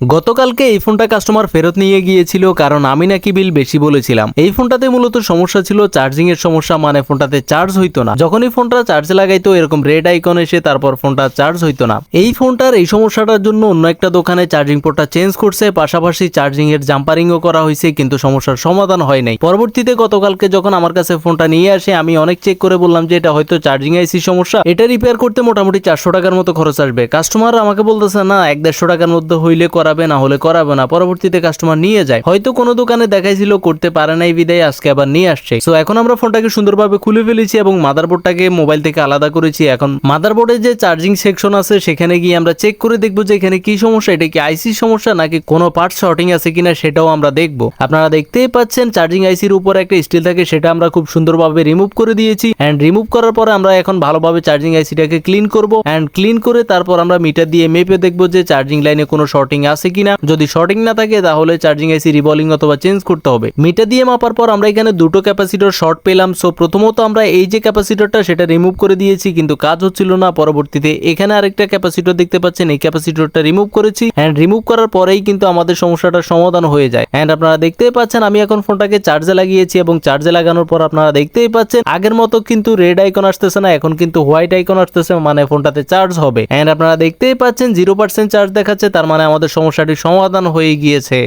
গতকালকে এই ফোনটা কাস্টমার ফেরত নিয়ে গিয়েছিল, কারণ আমি নাকি বিল বেশি বলেছিলাম। এই ফোনটাতে মূলত সমস্যা ছিল চার্জিং এর সমস্যা মানে ফোনটাতে চার্জ হইতো না। যখনই ফোনটা চার্জে লাগাইতো, এরকম রেড আইকন এসে তারপর ফোনটা চার্জ হইতো না। এই ফোনটার এই সমস্যাটার জন্য অন্য একটা দোকানে চার্জিং পোর্টটা চেঞ্জ করছে, পাশাপাশি চার্জিং এর জাম্পারিংও করা হয়েছে কিন্তু সমস্যার সমাধান হয় নাই। পরবর্তীতে গতকালকে যখন আমার কাছে ফোনটা নিয়ে আসে, আমি অনেক চেক করে বললাম যে এটা হয়তো চার্জিং আইসি সমস্যা। এটা রিপেয়ার করতে মোটামুটি চারশো টাকার মতো খরচ আসবে। কাস্টমার আমাকে বলতেছে, না, এক দেড়শো টাকার মধ্যে হইলে করাবে, না হলে করাবে না। পরবর্তীতে কাস্টমার নিয়ে যায়। হয়তো কোনো দোকানে দেখাইছিল, করতে পারে নাই বিদায়, আজকে আবার নিয়ে আসছে। সো এখন আমরা ফোনটাকে সুন্দরভাবে খুলে ফেলেছি এবং মাদারবোর্ডটাকে মোবাইল থেকে আলাদা করেছি। এখন মাদারবোর্ডের যে চার্জিং সেকশন আছে, সেখানে গিয়ে আমরা চেক করে দেখব যে এখানে কি সমস্যা। এটা কি আইসি সমস্যা, নাকি কোনো পার্ট শর্টিং আছে কিনা, সেটাও আমরা দেখব। আপনারা দেখতেই পাচ্ছেন চার্জিং আইসির উপর একটা স্টিল থাকে, সেটা আমরা খুব সুন্দরভাবে রিমুভ করে দিয়েছি। অ্যান্ড রিমুভ করার পরে আমরা এখন ভালোভাবে চার্জিং আইসিটাকে ক্লিন করব। অ্যান্ড ক্লিন করে তারপর আমরা মিটার দিয়ে মেপে দেখব যে চার্জিং লাইনে কোনো শর্টিং আছে কিনা? যদি শর্টিং না থাকে, তাহলে চার্জিং আইসি রিভলিং অথবা চেঞ্জ করতে হবে। মিটার দিয়ে মাপার পর আমরা এখানে দুটো ক্যাপাসিটর শর্ট পেলাম। সো প্রথমত আমরা এই যে ক্যাপাসিটরটা সেটা রিমুভ করে দিয়েছি, কিন্তু কাজ হচ্ছিল না। পরবর্তীতে এখানে আরেকটা ক্যাপাসিটর দেখতে পাচ্ছেন। এই ক্যাপাসিটরটা রিমুভ করেছি। অ্যান্ড রিমুভ করার পরেই কিন্তু আমাদের সমস্যাটার সমাধান হয়ে যায়। অ্যান্ড আপনারা দেখতেই পাচ্ছেন, আমি এখন ফোনটাকে চার্জে লাগিয়েছি এবং চার্জে লাগানোর পর আপনারা দেখতেই পাচ্ছেন, আগের মতো কিন্তু রেড আইকন আসতেছে না, এখন কিন্তু হোয়াইট আইকন আসতেছে মানে ফোনটাতে চার্জ হবে। অ্যান্ড আপনারা দেখতেই পাচ্ছেন জিরো পার্সেন্ট চার্জ দেখাচ্ছে, তার মানে আমাদের সমস্যাটির সমাধান হয়ে গিয়েছে।